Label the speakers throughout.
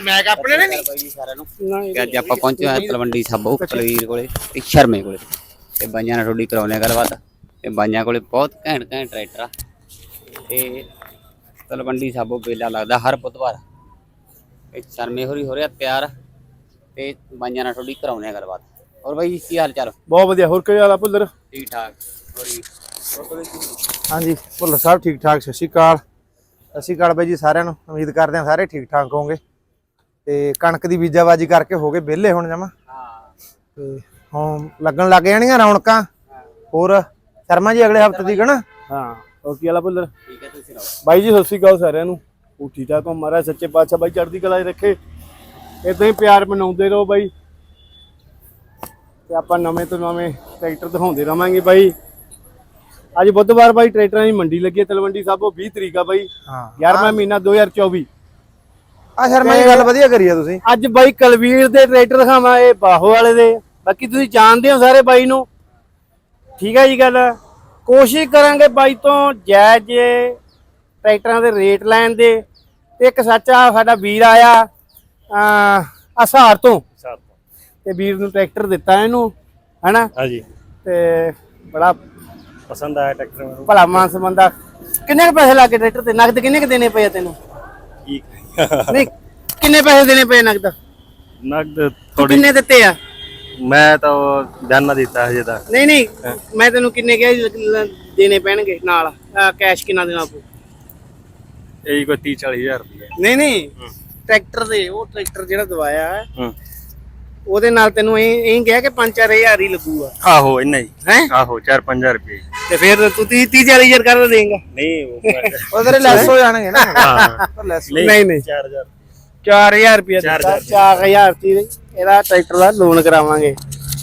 Speaker 1: ਮੈਂ ਕਿਹਾ ਆਪਣੇ ਨੇ ਨਹੀਂ
Speaker 2: ਬਾਈ ਜੀ ਸਾਰਿਆਂ ਨੂੰ। ਤੇ ਅੱਜ ਆਪਾਂ ਪਹੁੰਚੇ ਹਾਂ ਤਲਵੰਡੀ ਸਾਬੋ ਕਲਵੀਰ ਕੋਲੇ ਤੇ ਸ਼ਰਮੇ ਕੋਲੇ। ਤੇ ਬਾਈਆਂ ਨਾਲ ਥੋੜੀ ਕਰਾਉਣੇ ਗੱਲਬਾਤ ਤੇ ਬਾਈਆਂ ਕੋਲੇ ਬਹੁਤ ਘੈਂਟ ਘੈਂਟ ਟਰੈਕਟਰ ਆ। ਤੇ ਤਲਵੰਡੀ ਸਾਬੋ ਮੇਲਾ ਲੱਗਦਾ ਹਰ ਬੁੱਧਵਾਰ। ਇਹ ਸ਼ਰਮੇ ਹੋਰੀ ਹੋ ਰਿਹਾ ਤਿਆਰ। ਤੇ ਬਾਈਆਂ ਨਾਲ ਥੋੜੀ ਕਰਾਉਣੇ ਗੱਲਬਾਤ ਹੋਰ ਬਾਈ ਕੀ ਹਾਲ ਚਾਲ?
Speaker 3: ਬਹੁਤ ਵਧੀਆ। ਹੋਰ ਕੀ ਹਾਲ ਆ ਭੁੱਲਰ?
Speaker 2: ਠੀਕ ਠਾਕ। ਹੋਰੀ
Speaker 3: ਹਾਂਜੀ ਭੁੱਲਰ ਸਾਹਿਬ ਠੀਕ ਠਾਕ। ਸਤਿ ਸ਼੍ਰੀ ਅਕਾਲ। ਸਤਿ ਸ਼੍ਰੀ ਅਕਾਲ ਬਾਈ ਜੀ ਸਾਰਿਆਂ ਨੂੰ। ਉਮੀਦ ਕਰਦੇ ਹਾਂ ਸਾਰੇ ਠੀਕ ਠਾਕ ਹੋਵੋਗੇ। ਤੇ ਕਣਕ ਦੀ ਬੀਜਾਬਾਜੀ ਕਰਕੇ ਹੋ ਗਏ ਵਿਹਲੇ ਹੁਣ ਜਮਾ।
Speaker 2: ਹਾਂ
Speaker 3: ਤੇ ਹੁਣ ਲੱਗਣ ਲੱਗ ਜਾਣੀਆਂ ਰੌਣਕਾਂ। ਹੋਰ ਸ਼ਰਮਾ ਜੀ ਅਗਲੇ ਹਫ਼ਤੇ ਦੀ ਕਹਣਾ
Speaker 4: ਹਾਂ ਹੋਰ ਕੀ ਹਾਲ ਆ ਭੁੱਲਰ?
Speaker 2: ਠੀਕ ਹੈ ਤੁਸੀਂ ਸੁਣਾਓ?
Speaker 4: ਬਾਈ ਜੀ ਸਤਿ ਸ੍ਰੀ ਅਕਾਲ ਸਾਰਿਆਂ ਨੂੰ। ਉਹ ਠੀਕ ਠਾਕ ਹੋ ਮਹਾਰਾਜ ਸੱਚੇ ਪਾਤਸ਼ਾਹ ਬਾਈ ਚੜ੍ਹਦੀ ਕਲਾ 'ਚ ਰੱਖੇ। ਇਦਾਂ ਹੀ ਪਿਆਰ ਬਣਾਉਂਦੇ ਰਹੋ ਬਾਈ। ਤੇ ਆਪਾਂ ਨਵੇਂ ਤੋਂ ਨਵੇਂ ਟਰੈਕਟਰ ਦਿਖਾਉਂਦੇ ਰਵਾਂਗੇ ਬਾਈ। ਅੱਜ ਬੁੱਧਵਾਰ ਬਾਈ ਟਰੈਕਟਰਾਂ ਦੀ ਮੰਡੀ ਲੱਗੀ ਹੈ ਤਲਵੰਡੀ ਸਾਬੋ 20 ਤਰੀਕ ਆ ਬਾਈ।
Speaker 3: ਹਾਂ।
Speaker 4: 11ਵਾਂ ਮਹੀਨਾ 2024
Speaker 3: ਆ ਸ਼ਰਮਾ ਜੀ ਗੱਲ ਵਧੀਆ ਕਰੀ ਆ ਤੁਸੀਂ।
Speaker 4: ਅੱਜ ਬਾਈ ਕਲਵੀਰ ਦੇ ਟਰੈਕਟਰ ਦਿਖਾਵਾਂ ਇਹ ਬਾਹੋ ਵਾਲੇ ਦੇ। ਬਾਕੀ ਤੁਸੀਂ ਜਾਣਦੇ ਹੋ ਸਾਰੇ ਬਾਈ ਨੂੰ। ਠੀਕ ਹੈ ਜੀ ਗੱਲ। ਕੋਸ਼ਿਸ਼ ਕਰਾਂਗੇ ਬਾਈ ਤੋਂ ਜਾਇਜ਼ ਜੇ ਟਰੈਕਟਰਾਂ ਦੇ ਰੇਟ ਲੈਣ ਦੇ। ਤੇ ਇੱਕ ਸੱਚਾ ਸਾਡਾ ਵੀਰ ਆਇਆ ਅ ਅਸਾਰ ਤੋਂ। ਤੇ। ਵੀਰ ਨੂੰ ਟਰੈਕਟਰ ਦਿੱਤਾ ਇਹਨੂੰ ਹਨਾ?
Speaker 5: ਹਾਂਜੀ।
Speaker 4: ਤੇ ਬੜਾ
Speaker 5: ਪਸੰਦ ਆਇਆ ਟਰੈਕਟਰ ਮੈਨੂੰ।
Speaker 4: ਭਲਾ ਮਾਨਸ ਬੰਦਾ। ਕਿੰਨੇ ਕੁ ਪੈਸੇ ਲੱਗੇ ਟਰੈਕਟਰ ਤੇ ਨਗਦ ਕਿੰਨੇ ਕੁ ਦੇਣੇ ਪਏ ਆ ਤੈਨੂੰ?
Speaker 5: ਠੀਕ
Speaker 4: ਨਹੀਂ ਕਿੰਨੇ ਪੈਸੇ ਦੇਣੇ ਪਏ ਨਗਦ?
Speaker 5: ਨਗਦ
Speaker 4: ਤੂੰ
Speaker 5: ਥੋੜੀ
Speaker 4: ਕਿੰਨੇ ਦਿੱਤੇ ਆ?
Speaker 5: ਮੈਂ ਤਾਂ ਉਹ ਧਿਆਨ ਨਾ ਦਿੱਤਾ ਹਜੇ ਤਾਂ।
Speaker 4: ਨਹੀਂ ਨਹੀਂ ਮੈਂ ਤੈਨੂੰ ਕਿੰਨੇ ਕਿਹਾ ਸੀ ਲ- ਲ- ਦੇਣੇ ਪੈਣਗੇ ਨਾਲ। ਕੈਸ਼ ਕਿੰਨਾ ਦੇਣਾ ਪਊ?
Speaker 5: ਇਹੀ ਕੋਈ 30 40 ਹਜ਼ਾਰ ਰੁਪਏ।
Speaker 4: ਨਹੀਂ ਨਹੀਂ ਟਰੈਕਟਰ ਦੇ ਉਹ ਟਰੈਕਟਰ ਜਿਹੜਾ ਦਵਾਇਆ ਹੂੰ। ਉਹਦੇ ਨਾਲ ਤੈਨੂੰ ਇਹ ਇਹ ਕਿਹਾ ਕਿ 5-4000 ਹੀ ਲੱਗੂਗਾ।
Speaker 5: ਆਹੋ ਇੰਨਾ ਹੀ।
Speaker 4: ਹੈ?
Speaker 5: ਆਹੋ 4-5000 ਰੁਪਏ।
Speaker 4: ਤੇ ਫਿਰ ਤੂੰ 30 30000 ਕਰ ਦੇਂਗਾ।
Speaker 5: ਨਹੀਂ ਉਹ
Speaker 3: ਉਹ ਤੇਰੇ ਲੈਸ ਹੋ ਜਾਣਗੇ ਨਾ।
Speaker 5: ਹਾਂ।
Speaker 3: ਲੈਸ
Speaker 4: ਨਹੀਂ। ਨਹੀਂ
Speaker 5: 4000
Speaker 4: 4000 ਰੁਪਏ
Speaker 5: ਚਾਰ
Speaker 4: ਦਿੱਤਾ
Speaker 5: ਹਜ਼ਾਰ।
Speaker 4: 4000 ਦੀ ਇਹਦਾ ਟਰੈਕਟਰ ਦਾ ਲੋਨ ਕਰਾਵਾਂਗੇ।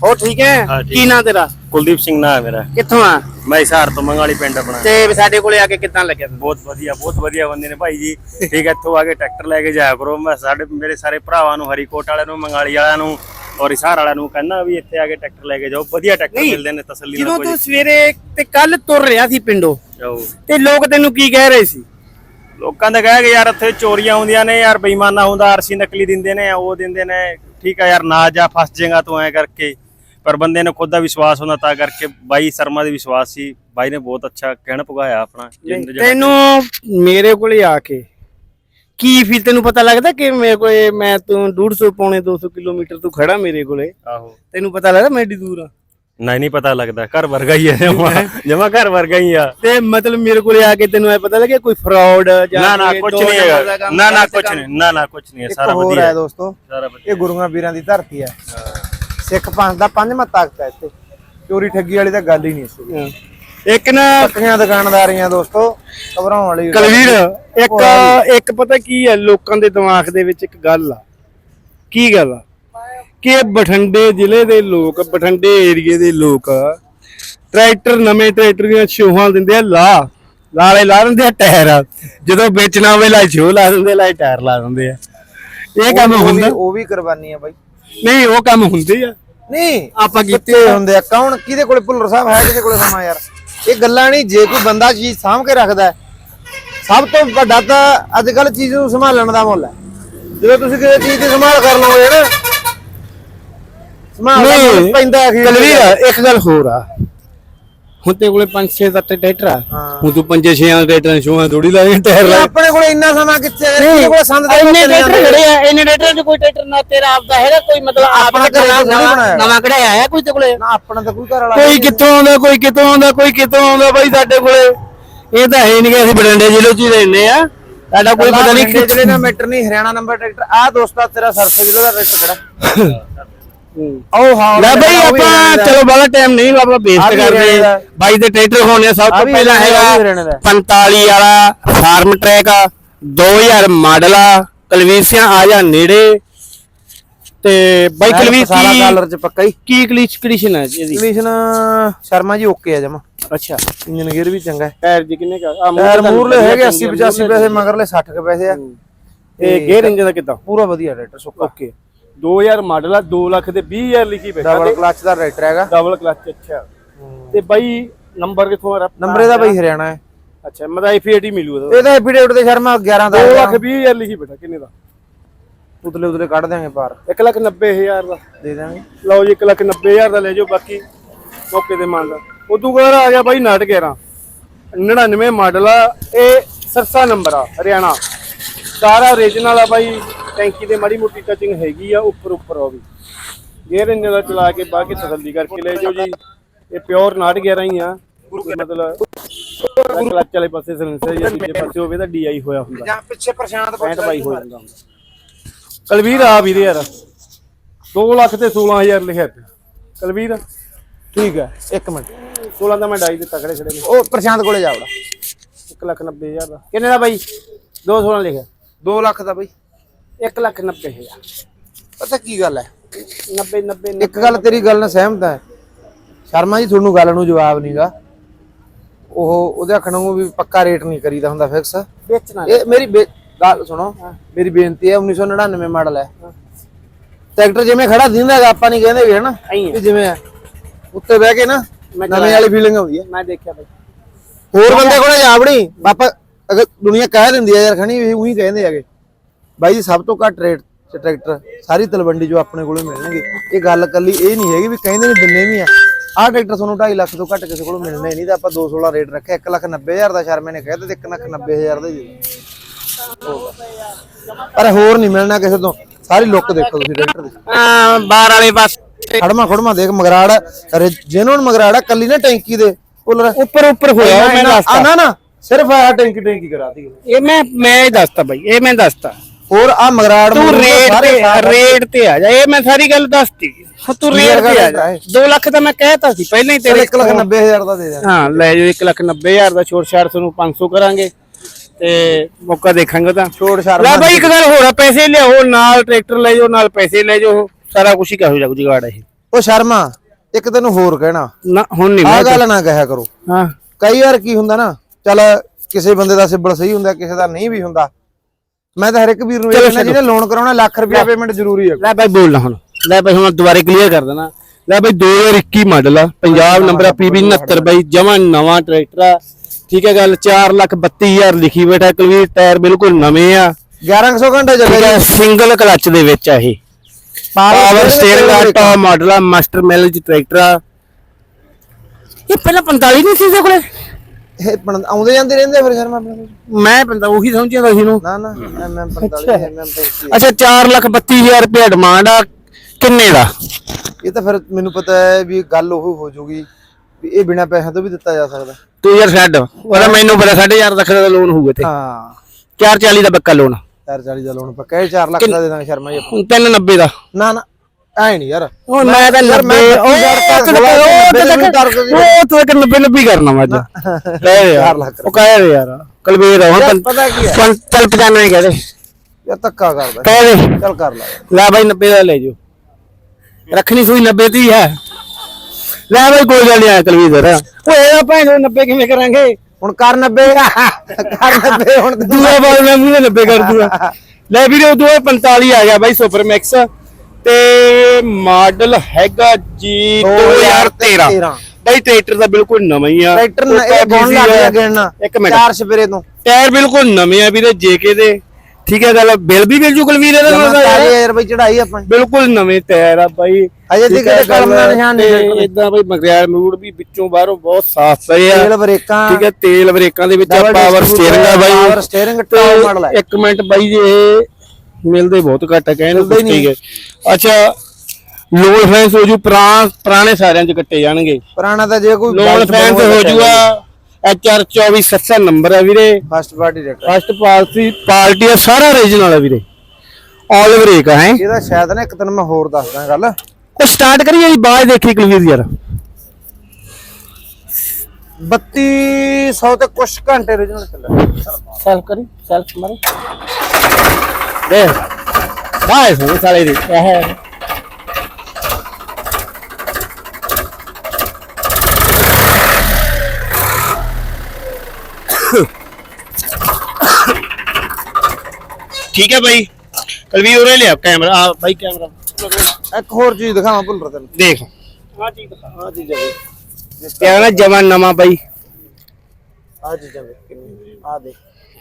Speaker 4: ਉਹ ਠੀਕ ਹੈ?
Speaker 5: ਹਾਂ, ਠੀਕ।
Speaker 4: ਕੀ ਨਾਂ ਤੇਰਾ?
Speaker 5: ਕੁਲਦੀਪ ਸਿੰਘ ਨਾਮ ਹੈ ਮੇਰਾ।
Speaker 4: ਕਿੱਥੋਂ ਆ?
Speaker 5: ਮੈਂ ਹਿਸਾਰ ਤੋਂ ਮੰਗਾਲੀ ਪਿੰਡ ਆਪਣਾ।
Speaker 4: ਤੇ ਸਾਡੇ ਕੋਲੇ ਆ ਕੇ ਕਿੱਦਾਂ ਲੱਗਿਆ ਤੈਨੂੰ?
Speaker 5: ਬਹੁਤ ਵਧੀਆ ਬਹੁਤ ਵਧੀਆ ਬੰਦੇ ਨੇ ਭਾਈ ਜੀ। ਠੀਕ ਹੈ ਇੱਥੋਂ ਆ ਕੇ ਟਰੈਕਟਰ ਲੈ ਕੇ ਜਾਇਆ ਕਰੋ। ਮੈਂ ਸਾਡੇ ਮੇਰੇ ਸਾਰੇ ਭਰਾਵਾਂ ਨੂੰ ਹਰੀਕੋਟ ਵਾਲਿਆਂ ਨੂੰ ਮੰਗਾਲੀ ਵਾਲਿਆਂ ਨੂੰ ਔਰ ਹਿਸਾਰ ਵਾਲਿਆਂ ਨੂੰ ਕਹਿੰਦਾ ਵੀ ਇੱਥੇ ਆ ਕੇ ਟਰੈਕਟਰ ਲੈ ਕੇ ਜਾਓ। ਵਧੀਆ ਟਰੈਕਟਰ
Speaker 4: ਨਹੀਂ,
Speaker 5: ਮਿਲਦੇ ਨੇ ਤਸੱਲੀ ਨਾਲ
Speaker 4: ਜਦੋਂ
Speaker 5: ਕੋਈ
Speaker 4: ਤੂੰ ਸਵੇਰੇ ਤੇ ਕੱਲ ਤੁਰ ਰਿਹਾ ਸੀ ਪਿੰਡੋਂ
Speaker 5: ਜਾਓ।
Speaker 4: ਤੇ ਲੋਕ ਤੈਨੂੰ ਕੀ ਕਹਿ ਰਹੇ ਸੀ?
Speaker 5: ਲੋਕਾਂ ਦਾ ਕਹਿ ਕਿ ਯਾਰ ਇੱਥੇ ਚੋਰੀਆਂ ਹੁੰਦੀਆਂ ਨੇ ਯਾਰ ਬੇਈਮਾਨਾ ਹੁੰਦਾ ਆਰਸੀ ਨਕਲੀ ਦਿੰਦੇ ਨੇ ਉਹ ਦਿੰਦੇ ਨੇ। ਠੀਕ ਆ ਯਾਰ ਨਾ ਜਾ ਫਸ ਜਾਏਗਾ ਤੂੰ ਐ ਕਰਕੇ। ਪਰ ਬੰਦੇ ਨੂੰ ਖੁਦ ਦਾ ਵਿਸ਼ਵਾਸ ਹੁੰਦਾ ਤਾਂ ਕਰਕੇ ਬਾਈ ਸ਼ਰਮਾ ਦੇ ਵਿਸ਼ਵਾਸ ਸੀ। ਬਾਈ ਨੇ ਬਹੁਤ ਅੱਛਾ ਕਹਿਣ ਪੁਗਾਇਆ ਆਪਣਾ ਜਿੰਦ
Speaker 4: ਤੈਨੂੰ ਮੇਰੇ ਕੋਲੇ ਆ ਕੇ ਕੀ ਫੀਲ ਤੈਨੂੰ ਪਤਾ ਲੱਗਦਾ ਕਿ ਮੇਰੇ ਕੋਲੇ ਮੈਂ ਤੂੰ 150 ਪੌਣੇ 200 ਕਿਲੋਮੀਟਰ ਤੂੰ ਖੜਾ ਮੇਰੇ ਕੋਲੇ?
Speaker 5: ਆਹੋ।
Speaker 4: ਤੈਨੂੰ ਪਤਾ ਲੱਗਦਾ ਮੈਂ ਏਡੀ ਦੂਰ ਆ?
Speaker 5: ਨਹੀਂ ਨਹੀਂ ਪਤਾ ਲੱਗਦਾ। ਘਰ ਵਰਗਾ ਹੀ ਹੈ ਜਮਾ। ਘਰ ਵਰਗਾ ਹੀ ਆ।
Speaker 4: ਤੇ ਮਤਲਬ ਮੇਰੇ ਕੋਲੇ ਆ ਕੇ ਤੈਨੂੰ ਐ ਪਤਾ ਲੱਗਿਆ ਕੋਈ ਫਰਾਡ ਜਾਂ
Speaker 5: ਨਾ ਨਾ ਕੁਝ ਨਹੀਂ ਹੈਗਾ। ਨਾ ਨਾ ਕੁਝ। ਨਹੀਂ ਨਾ ਨਾ ਕੁਝ ਨਹੀਂ ਹੈ ਸਾਰਾ ਵਧੀਆ।
Speaker 3: ਹੈ
Speaker 5: ਹੈ
Speaker 3: ਦੋਸਤੋ
Speaker 5: ਸਾਰਾ ਵਧੀਆ।
Speaker 3: ਇਹ ਗੁਰੂਆਂ ਵੀਰਾਂ ਦੀ ਧਰਤੀ ਹੈ। ਸਿੱਖ ਪੰਥ ਦਾ ਪੰਜਵਾਂ ਤਾਕਤ ਹੈ ਇੱਥੇ। ਚੋਰੀ ਠੱਗੀ ਵਾਲੀ ਤਾਂ ਗੱਲ ਹੀ ਨਹੀਂ ਸੀ।
Speaker 4: ਇੱਕ ਨਾ
Speaker 3: ਪੱਕੀਆਂ ਦੁਕਾਨਦਾਰੀਆਂ ਦੋਸਤੋ ਘਬਰਾਉਣ ਵਾਲੀ।
Speaker 4: ਕਲਵੀਰ। ਇੱਕ ਇੱਕ ਪਤਾ ਕੀ ਹੈ ਲੋਕਾਂ ਦੇ ਦਿਮਾਗ ਦੇ ਵਿੱਚ ਇੱਕ ਗੱਲ ਆ। ਕੀ ਗੱਲ ਆ? ਕਿ ਬਠਿੰਡੇ ਜ਼ਿਲ੍ਹੇ ਦੇ ਲੋਕ ਬਠਿੰਡੇ ਏਰੀਏ ਦੇ ਲੋਕ ਟਰੈਕਟਰ ਨਵੇਂ ਟਰੈਕਟਰ ਦੀਆਂ ਸ਼ੋਹਾਂ ਦਿੰਦੇ ਆ ਲਾ। ਲਾਲੇ ਲਾ ਦਿੰਦੇ ਆ ਟਾਇਰ। ਜਦੋਂ ਵੇਚਣਾ ਹੋਵੇ ਲਾ ਸ਼ੋ ਲਾ ਦਿੰਦੇ ਲਾ ਟਾਇਰ ਲਾ ਦਿੰਦੇ ਆ। ਇਹ ਕੰਮ ਹੁੰਦਾ।
Speaker 3: ਉਹ ਵੀ ਕੁਰਬਾਨੀ ਹੈ ਬਾਈ।
Speaker 4: ਨਹੀਂ ਉਹ ਕੰਮ ਹੁੰਦੇ ਆ।
Speaker 3: ਨਹੀਂ
Speaker 4: ਆਪਾਂ ਕੀਤੇ
Speaker 3: ਹੁੰਦੇ ਆ। ਕੌਣ? ਕਿਹਦੇ ਕੋਲੇ? ਭੁੱਲਰ ਸਾਹਿਬ ਹੈ ਕਿਹਦੇ ਕੋਲੇ ਸਮਾਂ ਯਾਰ? ਇਹ ਗੱਲਾਂ ਨਹੀਂ ਜੇ ਕੋਈ ਬੰਦਾ ਚੀਜ਼ ਸਾਂਭ ਕੇ ਰੱਖਦਾ ਹੈ, ਸਭ ਤੋਂ ਵੱਡਾ ਤਾਂ ਅੱਜ ਕੱਲ ਚੀਜ਼ ਨੂੰ ਸੰਭਾਲਣ ਦਾ ਮੁੱਲ ਹੈ। ਜਦੋਂ ਤੁਸੀਂ ਕਿਸੇ ਚੀਜ਼ ਦੀ ਸੰਭਾਲ ਕਰ ਲਓਗੇ ਨਾ ਸੰਭਾਲ ਪੈਂਦਾ ਅਖੀਰ।
Speaker 4: ਕਲਵੀਰ ਇੱਕ ਗੱਲ ਹੋਰ ਆ। ਹੁਣ ਤੇ ਕੋਲੇ 5 6 7 ਟਰੈਕਟਰ ਆ।
Speaker 3: ਹਾਂ।
Speaker 4: ਹੁਣ ਤੂੰ 5 6 ਟਰੈਕਟਰਾਂ ਸ਼ੋਆਂ ਥੋੜੀ ਲਾਏ ਟਾਇਰ
Speaker 3: ਇਹ
Speaker 4: ਲਾ
Speaker 3: ਆਪਣੇ ਕੋਲੇ ਇੰਨਾ ਸਮਾਂ ਕਿੱਥੇ ਹੈ? ਕਿਸੇ ਕੋਲੇ ਸੰਦ ਦੇ
Speaker 4: ਇੰਨੇ ਟਰੈਕਟਰ ਖੜੇ ਆ। ਇੰਨੇ ਟਰੈਕਟਰ ਚ ਕੋਈ ਟਰੈਕਟਰ ਨਾ ਤੇਰਾ ਆਪਦਾ ਹੈਗਾ ਕੋਈ ਮਤਲਬ ਆਪ
Speaker 3: ਆਪਣਾ ਘਰੇ
Speaker 4: ਨਵਾਂ ਕਢਾਇਆ ਹੈ ਕੋਈ ਤੇ ਕੋਲੇ?
Speaker 3: ਨਾ ਆਪਣਾ ਤਾਂ ਕੋਈ ਘਰ ਵਾਲਾ
Speaker 4: ਕੋਈ ਕਿੱਥੋਂ ਆਉਂਦਾ ਕੋਈ ਕਿੱਥੋਂ ਆਉਂਦਾ ਕੋਈ ਕਿੱਥੋਂ ਆਉਂਦਾ ਬਾਈ ਸਾਡੇ ਕੋਲੇ? ਇਹ ਤਾਂ ਹੈ ਨਹੀਂ ਕਿ ਅਸੀਂ ਬਠਿੰਡੇ ਜ਼ਿਲ੍ਹੇ ਚ ਹੀ ਰਹਿੰਦੇ ਆ। ਸਾਡਾ ਕੋਈ ਪਤਾ ਨਹੀਂ
Speaker 3: ਜ਼ਿਲ੍ਹੇ ਦਾ ਮੈਟਰ ਨਹੀਂ ਹਰਿਆਣਾ ਨੰਬਰ ਟਰੈਕਟਰ। ਆ ਦੋਸਤਾ ਤੇਰਾ ਸਰਸੇ ਜ਼ਿਲ੍ਹੇ ਦਾ ਟਰੈਕਟਰ ਖੜਾ। ਉਹ ਹਾਂ
Speaker 4: ਲੈ ਬਈ ਆਪਾਂ। ਚਲੋ ਬਾਲਾ ਟਾਈਮ ਨਹੀਂ ਆਪਾਂ
Speaker 3: ਹਰਿਆਣੇ
Speaker 4: ਕਰਦੇ। ਬਾਈ ਦੇ ਟਰੈਕਟਰ ਹੋਣੇ ਸਭ ਤੋਂ ਪਹਿਲਾਂ ਹੈਗਾ
Speaker 3: ਦਾ।
Speaker 4: 45 ਵਾਲਾ ਫਾਰਮ ਟਰੈਕ ਆ। 2000 ਮਾਡਲ ਆ। ਕਲਵੀਰ ਸਿੰਘ ਆ ਜਾ ਨੇੜੇ। ਤੇ ਬਾਈ ਕਲਵੀਰ
Speaker 3: ਸਾਰਾ
Speaker 4: ਕੀ
Speaker 3: ਕਾਲਰ ਚ ਪੱਕਾ ਹੀ।
Speaker 4: ਕੀ ਕਲੀਚ ਕੰਡੀਸ਼ਨ ਹੈ ਇਹਦੀ?
Speaker 3: ਕੰਡੀਸ਼ਨ ਸ਼ਰਮਾ ਜੀ ਓਕੇ ਆ ਜਮਾ।
Speaker 4: ਅੱਛਾ।
Speaker 3: ਇੰਜਨ ਗੇਅਰ ਵੀ ਚੰਗਾ ਹੈ।
Speaker 4: ਟਾਇਰ ਜੀ ਕਿੰਨੇ ਕਾ ਆ?
Speaker 3: ਮੂਰਲੇ ਹੈਗੇ 80 85 ਪੈਸੇ ਮਗਰਲੇ 60 ਕੁ ਪੈਸੇ ਆ।
Speaker 4: ਤੇ ਗੇਅਰ ਇੰਜਨ ਦਾ ਕਿਦਾਂ?
Speaker 3: ਪੂਰਾ ਵਧੀਆ ਟਰੈਕਟਰ ਸੁੱਕਾ
Speaker 4: ਓਕੇ 2000 ਮਾਡਲ ਆ 2 ਲੱਖ ਤੇ 20000 ਲਿਖੀ ਬੈਠਾ
Speaker 3: ਡਬਲ ਕਲਚ ਦਾ ਟਰੈਕਟਰ ਹੈਗਾ।
Speaker 4: ਡਬਲ ਕਲਚ ਅੱਛਾ। ਤੇ ਬਾਈ ਨੰਬਰ ਕਿੱਥੋਂ ਆ?
Speaker 3: ਨੰਬਰ ਇਹਦਾ ਬਾਈ ਹਰਿਆਣਾ ਹੈ।
Speaker 4: ਅੱਛਾ ਮਤਲਬ ਐਫੀਏਟੀ ਮਿਲੂ ਇਹਦਾ।
Speaker 3: ਇਹਦਾ ਐਫੀਡੇਵਿਟ ਤੇ ਸ਼ਰਮਾ 11 ਦਾ
Speaker 4: 2
Speaker 3: ਹੈਗਾ।
Speaker 4: ਲੱਖ 20000 ਲਿਖੀ ਬੈਠਾ ਕਿੰਨੇ ਦਾ?
Speaker 3: ਉਤਲੇ ਉਤਲੇ ਕੱਢ ਦਿਆਂਗੇ ਪਾਰ
Speaker 4: 1 ਲੱਖ 90 ਹਜ਼ਾਰ ਦਾ।
Speaker 3: ਦੇ ਦਿਆਂਗੇ।
Speaker 4: ਲਓ ਜੀ 1 ਲੱਖ 90 ਹਜ਼ਾਰ ਦਾ ਲੈ ਜਾਓ ਬਾਕੀ ਮੌਕੇ ਤੇ ਮੰਨ ਲਾ ਉਦੋਂ ਬਾਅਦ ਆ ਗਿਆ ਬਾਈ ਨਾਟ 11 99 ਮਾਡਲ ਆ ਇਹ ਸਰਸਾ ਨੰਬਰ ਆ ਹਰਿਆਣਾ। ਸਾਰਾ ਓਰੀਜਨਲ ਆ ਬਾਈ। ਟੈਂਕੀ ਤੇ ਮਾੜੀ ਮੋਟੀ ਟਚਿੰਗ ਹੈਗੀ ਆ ਉੱਪਰ ਉੱਪਰ ਉਹ ਵੀ। ਗੇਅਰ ਇੰਨੇ ਦਾ ਚਲਾ ਕੇ ਬਾਕੀ ਤਸੱਲੀ ਕਰਕੇ ਲੈ ਜਾਓ ਜੀ। ਇਹ ਪਿਓਰ ਨਾਟ 11 ਹੀ ਆ। ਮਤਲਬ ਕਲੱਚ ਵਾਲੇ ਪਾਸੇ ਸਲੈਂਸਰ ਜਾਂ ਦੂਜੇ ਪਾਸੇ ਹੋਵੇ ਤਾਂ ਡੀਆਈ ਹੋਇਆ ਹੁੰਦਾ।
Speaker 3: ਜਾਂ ਪਿੱਛੇ ਪਰੇਸ਼ਾਨ
Speaker 4: ਪੈਂਟ ਬਾਈ ਹੋ ਜਾਂਦਾ ਹੁੰਦਾ। ਕਲਵੀਰ ਆ ਵੀਰੇ ਯਾਰ। 2 ਲੱਖ ਤੇ 16000 ਲਿਖਿਆ ਪਿਆ। ਕਲਵੀਰ
Speaker 3: ਠੀਕ ਹੈ ਇੱਕ ਮਿੰਟ।
Speaker 4: 16 ਦਾ ਮੈਂ ਡਾਈ ਦਿੱਤਾ ਖੜੇ ਖੜੇ ਨੇ।
Speaker 3: ਉਹ ਪ੍ਰਸ਼ਾਂਤ ਕੋਲੇ ਜਾਵੜਾ
Speaker 4: 1 ਲੱਖ 90 ਹਜ਼ਾਰ ਦਾ। ਕਿੰਨੇ ਦਾ ਬਾਈ? 216 ਲਿਖਿਆ।
Speaker 3: 2 ਲੱਖ ਦਾ ਬਈ।
Speaker 4: 1 ਲੱਖ 90 ਹਜ਼ਾਰ।
Speaker 3: ਪਤਾ ਕੀ ਗੱਲ ਹੈ
Speaker 4: 90 90
Speaker 3: ਇੱਕ ਗੱਲ ਤੇਰੀ ਗੱਲ ਨਾਲ ਸਹਿਮਤ ਹੈ ਸ਼ਰਮਾ ਜੀ ਤੁਹਾਨੂੰ ਗੱਲ ਨੂੰ ਜਵਾਬ ਨਹੀਂਗਾ ਉਹ ਉਹਦੇ ਆਖਣ ਨੂੰ ਵੀ ਪੱਕਾ ਰੇਟ ਨਹੀਂ ਕਰੀਦਾ ਹੁੰਦਾ ਫਿਕਸ
Speaker 4: ਵੇਚਣਾ
Speaker 3: ਇਹ ਮੇਰੀ ਗੱਲ ਸੁਣੋ ਮੇਰੀ ਬੇਨਤੀ ਹੈ 1999 ਮਾਡਲ ਹੈ। ਟਰੈਕਟਰ ਜਿਵੇਂ ਖੜਾ ਦਿੰਦਾ ਹੈਗਾ ਆਪਾਂ ਨਹੀਂ ਕਹਿੰਦੇ ਵੀ ਹਨਾ। ਵੀ ਜਿਵੇਂ ਹੈ ਉੱਤੇ ਬਹਿ ਕੇ ਨਾ ਨਵੇਂ ਵਾਲੀ ਫੀਲਿੰਗ ਆਉਂਦੀ ਹੈ
Speaker 4: ਮੈਂ ਦੇਖਿਆ ਬਾਈ।
Speaker 3: ਹੋਰ ਬੰਦੇ ਕੋਲੇ ਜਾਵੜੀ ਪਾਪਾ ਅਗਰ ਦੁਨੀਆ ਕਹਿ ਦਿੰਦੀ ਹੈ ਯਾਰ ਖਣੀ ਵੀ ਉਹੀ ਕਹਿੰਦੇ ਹੈਗੇ। ਬਾਈ ਜੀ ਸਭ ਤੋਂ ਘੱਟ ਰੇਟ ਚ ਟਰੈਕਟਰ ਸਾਰੀ ਤਲਵੰਡੀ ਜੋ ਆਪਣੇ ਕੋਲੇ ਮਿਲਣਗੇ। ਇਹ ਗੱਲ ਕੱਲੀ ਇਹ ਨਹੀਂ ਹੈਗੀ ਵੀ ਕਹਿੰਦੇ ਨੇ ਦਿੰਨੇ ਵੀ ਆ ਆਹ ਟਰੈਕਟਰ ਤੁਹਾਨੂੰ 2.5 ਲੱਖ ਤੋਂ ਘੱਟ ਕਿਸੇ ਕੋਲੋਂ ਮਿਲਣੇ ਨਹੀਂ ਤਾਂ ਆਪਾਂ 216 ਰੇਟ ਰੱਖਿਆ 1 ਲੱਖ 90 ਹਜ਼ਾਰ ਦਾ ਸ਼ਰਮੇ ਨੇ ਕਹਿ ਦਿੱਤਾ 1 ਲੱਖ 90 ਹਜ਼ਾਰ ਦਾ ਹੀ ਦੇ ਦਿਓ। ਪਰ ਹੋਰ ਨਹੀਂ ਮਿਲਣਾ ਕਿਸੇ ਤੋਂ। ਸਾਰੀ ਲੁੱਕ ਦੇਖੋ ਤੁਸੀਂ ਟਰੈਕਟਰ ਦੀ।
Speaker 4: ਬਾਹਰ ਵਾਲੇ ਪਾਸ।
Speaker 3: ਖੜਮਾ ਖੜਮਾ ਦੇਖ ਮਗਰਾੜ ਜੈਨੂਨ ਮਗਰਾੜ ਕੱਲੀ ਨਾ ਟੈਂਕੀ ਦੇ
Speaker 4: ਉੱਪਰ ਉੱਪਰ ਹੋਇਆ ਮੈਂ
Speaker 3: ਆ
Speaker 4: ਦੱਸਤਾ।
Speaker 3: ਨਾ ਨਾ। ਸਿਰਫ ਆ ਟੈਂਕੀ ਟੈਂਕੀ ਕਰਾਤੀ।
Speaker 4: ਇਹ ਮੈਂ ਮੈਂ ਹੀ ਦੱਸਤਾ ਬਾਈ ਇਹ ਮੈਂ ਦੱਸਤਾ।
Speaker 3: ਹੋਰ ਆ ਮਗਰਾੜ
Speaker 4: ਤੂੰ
Speaker 3: ਮਗਰੂੜ
Speaker 4: ਰੇਟ
Speaker 3: ਸਾਰੇ
Speaker 4: ਤੇ ਰੇਟ ਤੇ ਆ ਜਾ ਇਹ ਮੈਂ ਸਾਰੀ ਗੱਲ ਦੱਸਤੀ। ਹੁਣ ਤੂੰ ਰੇਟ ਤੇ ਆ ਜਾ। 2 ਲੱਖ ਤਾਂ ਮੈਂ ਕਹਿਤਾ ਸੀ ਪਹਿਲਾਂ ਹੀ
Speaker 3: ਚੱਲ
Speaker 4: ਤੇਰੇ
Speaker 3: ਇੱਕ ਲੱਖ ਨੱਬੇ ਹਜ਼ਾਰ ਦਾ ਦੇ ਦੇ।
Speaker 4: ਹਾਂ ਲੈ ਜਾਓ 1 ਲੱਖ 90 ਹਜ਼ਾਰ ਦਾ ਛੋਟ ਛਾੜ ਤੁਹਾਨੂੰ 500 ਕਰਾਂਗੇ। ਤੇ ਮੌਕਾ ਦੇਖਾਂਗੇ ਤਾਂ।
Speaker 3: ਛੋੜ ਸ਼ਰਮਾ
Speaker 4: ਲੈ ਬਾਈ ਇੱਕ ਗੱਲ ਹੋਰ ਆ ਪੈਸੇ ਲਿਆਓ ਨਾਲ ਟਰੈਕਟਰ ਲੈ ਜਾਓ ਨਾਲ ਪੈਸੇ ਲੈ ਜਾਓ ਸਾਰਾ ਕੁਝ ਹੀ ਕਹੋ ਜਾਊ ਜਗਾੜ ਇਹ।
Speaker 3: ਉਹ ਸ਼ਰਮਾ ਇੱਕ ਤੈਨੂੰ ਹੋਰ ਕਹਿਣਾ।
Speaker 4: ਨਾ ਹੁਣ ਨਹੀਂ ਮੈਂ
Speaker 3: ਗੱਲ ਨਾ ਕਹਿਆ ਕਰੋ।
Speaker 4: ਹਾਂ।
Speaker 3: ਕਈ ਵਾਰ ਕੀ ਹੁੰਦਾ ਨਾ ਚੱਲ ਕਿਸੇ ਬੰਦੇ ਦਾ ਸਿਬਲ ਸਹੀ ਹੁੰਦਾ ਕਿਸੇ ਦਾ ਨਹੀਂ ਵੀ ਹੁੰਦਾ। ਮੈਂ ਤਾਂ ਹਰ ਇੱਕ ਵੀਰ ਨੂੰ ਇਹ ਕਹਿੰਦਾ ਜਿਹਨੇ ਲੋਨ ਕਰਾਉਣਾ ਲੱਖ ਰੁਪਏ ਪੇਮੈਂਟ ਜ਼ਰੂਰੀ ਹੈ
Speaker 4: ਲੈ ਬਾਈ ਬੋਲਣਾ ਹੁਣ। ਲੈ ਬਾਈ ਹੁਣ ਦੁਬਾਰੇ ਕਲੀਅਰ ਕਰ ਦੇਣਾ। ਲੈ ਬਾਈ 2021 ਮਾਡਲ ਆ। ਪੰਜਾਬ ਨੰਬਰ ਆ PB 69 ਬਾਈ ਜਮਾ ਨਵਾਂ ਟਰੈਕਟਰ ਆ। ਠੀਕ ਹੈ ਗੱਲ 4 ਲੱਖ 32000 ਲਿਖੀ ਬੈਠਾ ਕਲਵੀਰ ਟਾਇਰ ਬਿਲਕੁਲ ਨਵੇਂ ਆ।
Speaker 3: 1100 ਘੰਟੇ ਚੱਲੇ
Speaker 4: ਸਿੰਗਲ ਕਲਚ ਦੇ ਵਿੱਚ ਆ ਇਹ। ਪਾਵਰ ਸਟੀਅਰਿੰਗ ਆ ਟੌਪ ਮਾਡਲ ਆ ਮਾਸਟਰ ਮੈਲਜ ਟਰੈਕਟਰ ਆ। ਇਹ ਪਹਿਲਾਂ 45 ਨਹੀਂ ਸੀ ਇਹਦੇ ਕੋਲੇ?
Speaker 3: ਇਹ ਪਣ- ਆਉਂਦੇ ਜਾਂਦੇ ਰਹਿੰਦੇ ਫਿਰ ਸ਼ਰਮਾ ਆਪਣੇ ਕੋਲ।
Speaker 4: ਮੈਂ ਬੰਦਾ ਉਹੀ ਸਮਝਿਆ ਸੀ ਨੂੰ
Speaker 3: ਨਾ ਨਾ ਐਮਐਮ 45 ਐਮਐਮ 35
Speaker 4: ਅੱਛਾ 4 ਲੱਖ 32000 ਰੁਪਏ ਡਿਮਾਂਡ ਆ ਕਿੰਨੇ ਦਾ?
Speaker 3: ਇਹ ਤਾਂ ਫਿਰ ਮੈਨੂੰ ਪਤਾ ਹੈ ਵੀ ਗੱਲ ਉਹ ਹੋ ਜਾਊਗੀ ਵੀ ਇਹ ਬਿਨਾ ਪੈਸਿਆਂ ਤੋਂ ਵੀ ਦਿੱਤਾ ਜਾ ਸਕਦਾ।
Speaker 4: ਤੂੰ ਯਾਰ ਛੱਡ ਉਹਦਾ ਮੈਨੂੰ ਬੜਾ 4.5 ਲੱਖ ਦਾ ਲੋਨ ਹੋਊਗਾ ਤੇ
Speaker 3: ਹਾਂ।
Speaker 4: 440 ਦਾ ਬੱਕਾ ਲੋਨ
Speaker 3: 440 ਦਾ ਲੋਨ ਪੱਕਾ ਇਹ 4 ਲੱਖ ਦਾ ਦੇ ਦਾਂਗੇ ਸ਼ਰਮਾ ਜੀ ਆਪਾਂ।
Speaker 4: 390 ਦਾ।
Speaker 3: ਨਾ ਨਾ ਐ ਨਹੀਂ ਯਾਰ।
Speaker 4: ਹੁਣ ਮੈਂ ਤਾਂ
Speaker 3: ਯਾਰ,
Speaker 4: 90
Speaker 3: ਮੈਂ
Speaker 4: ਉਹ
Speaker 3: ਤੱਕ
Speaker 4: ਉਹ
Speaker 3: ਨੱਬੇ
Speaker 4: ਤੂੰ
Speaker 3: ਨੂੰ ਕਰ ਕੇ
Speaker 4: ਉਹ ਤੂੰ ਕਿ 90 90 ਕਰਨਾ ਮੈਂ ਅੱਜ। ਕਹਿ ਯਾਰ ਉਹ ਕਹਿ ਯਾਰ। ਕਲਬੀਰ ਹੁਣ
Speaker 3: ਪਤਾ ਕੀ ਹੈ?
Speaker 4: ਚੱਲ 95 ਕਹਿ ਦੇ।
Speaker 3: ਯਾਰ ਧੱਕਾ ਕਰਦਾ।
Speaker 4: ਕਹਿ ਦੇ।
Speaker 3: ਚੱਲ ਕਰ ਲਾ।
Speaker 4: ਲੈ ਬਾਈ 90 ਦਾ ਲੈ ਜਾਓ। ਰੱਖਣੀ ਸੂਈ 90 ਦੀ ਹੈ। ਲੈ ਬਾਈ ਕੋਈ ਗੱਲ ਨਹੀਂ ਆ ਕਲਵੀਰ ਓਏ ਭਾਈ 90 ਕਿਵੇਂ ਕਰਾਂਗੇ?
Speaker 3: ਹੁਣ ਕਰ 90 ਕਰ 90 ਹੁਣ
Speaker 4: ਦੂਆ ਬਾਲ ਮੈਂ ਮੂੰਹ 90 ਕਰ ਦੂਆ ਲੈ ਵੀਰੇ ਉਦੋਂ ਇਹ 45 ਆ ਗਿਆ ਬਾਈ ਸੁਪਰ ਮੈਕਸ। ਤੇ ਮਾਡਲ ਹੈਗਾ ਜੀ 2013 ਬਾਈ ਟਰੈਕਟਰ ਦਾ ਬਿਲਕੁਲ ਨਵਾਂ ਹੀ ਆ।
Speaker 3: ਟਰੈਕਟਰ ਨਾ ਇਹ ਬੌਣ ਲੱਗ ਗਿਆ ਗਿਣਨਾ
Speaker 4: ਇੱਕ ਮਿੰਟ।
Speaker 3: ਚਾਰ ਸਪੇਰੇ ਤੋਂ।
Speaker 4: ਟਾਇਰ ਬਿਲਕੁਲ ਨਵੇਂ ਆ ਵੀਰੇ ਜੇਕੇ ਦੇ। ਠੀਕ ਹੈ ਗੱਲ ਬਿੱਲ ਵੀ ਮਿਲ ਜੂ ਕੁਲਵੀਰ ਇਹਦਾ ਯਾਰ।
Speaker 3: 40000 ਰੁਪਏ ਚੜਾਈ ਆਪਾਂ
Speaker 4: ਬਿਲਕੁਲ ਨਵੇਂ ਟਾਇਰ ਆ ਬਾਈ।
Speaker 3: ਅਜੇ ਤੱਕ ਇਹਦੇ ਕਲਮ ਦਾ ਨਿਸ਼ਾਨ ਨਹੀਂ।
Speaker 4: ਇਦਾਂ ਬਾਈ ਮਗਰਿਆਲ ਮੂਡ ਵੀ ਵਿੱਚੋਂ ਬਾਹਰੋਂ ਬਹੁਤ ਸਾਫ਼ ਪਏ ਆ।
Speaker 3: ਤੇਲ ਬ੍ਰੇਕਾਂ।
Speaker 4: ਠੀਕ ਹੈ ਤੇਲ ਬ੍ਰੇਕਾਂ ਦੇ ਵਿੱਚ ਪਾਵਰ ਸਟੀਅਰਿੰਗ ਆ ਬਾਈ।
Speaker 3: power steering top model ਹੈ।
Speaker 4: ਇੱਕ ਮਿੰਟ ਬਾਈ ਜੀ ਇਹ ਮਿਲਦੇ ਬਹੁਤ ਘੱਟ ਆ ਕਹਿਣ ਨੂੰ
Speaker 3: ਮਿਲਦੇ ਹੀ
Speaker 4: ਠੀਕ ਹੈ ਅੱਛਾ ਲੋਨ ਫੈਂਸ ਹੋ ਜੂ ਪੁਰਾ- ਪੁਰਾਣੇ ਸਾਰਿਆਂ ਚ ਕੱਟੇ ਜਾਣਗੇ।
Speaker 3: ਪੁਰਾਣਾ ਤਾਂ ਜੇ ਕੋਈ
Speaker 4: ਲੋਨ ਫੈਂਸ ਹੋ ਜੂਗਾ ਐਚਆਰ 24 ਸੱਸਾ ਨੰਬਰ ਹੈ ਵੀਰੇ।
Speaker 3: First party rate
Speaker 4: first policy party ਆ ਸਾਰਾ ਰੀਜਨਲ ਆ ਵੀਰੇ। ਆਲ ਬ੍ਰੇਕ ਆ ਹੈ।
Speaker 3: ਇਹਦਾ ਸ਼ਾਇਦ ਨਾ ਇੱਕ ਦਿਨ ਮੈਂ ਹੋਰ ਦੱਸਦਾ ਗੱਲ।
Speaker 4: ਉਹ ਸਟਾਰਟ ਕਰੀਏ ਜੀ ਬਾਅਦ ਦੇਖੀ ਕਲੀਅਰ ਯਾਰ।
Speaker 3: 3200 ਤੇ ਕੁਛ ਘੰਟੇ original ਚੱਲਿਆ।
Speaker 4: ਸੈਲਫ ਕਰੀ ਸੈਲਫ ਮਾਰੇ। ਦੇ ਬਾਏ ਸੋ ਸਾਲੇ ਦੀ ਇਹ ਹੈ ਠੀਕ ਹੈ ਭਾਈ ਕਲਵੀ ਉਰੇ ਲਿਆ ਕੈਮਰਾ ਆ ਭਾਈ ਕੈਮਰਾ
Speaker 3: ਇੱਕ ਹੋਰ ਚੀਜ਼ ਦਿਖਾਵਾਂ ਭੁੱਲ ਤੈਨੂੰ
Speaker 4: ਦੇਖ ਆ ਚੀਜ਼ ਦਿਖਾ ਆ ਚੀਜ਼ ਪਿਆ ਨਾ ਜਵਾਨ ਨਵਾਂ ਭਾਈ
Speaker 3: ਆ ਚੀਜ਼ਾਂ ਦੇਖ ਕਿੰਨੀ ਆ ਦੇਖ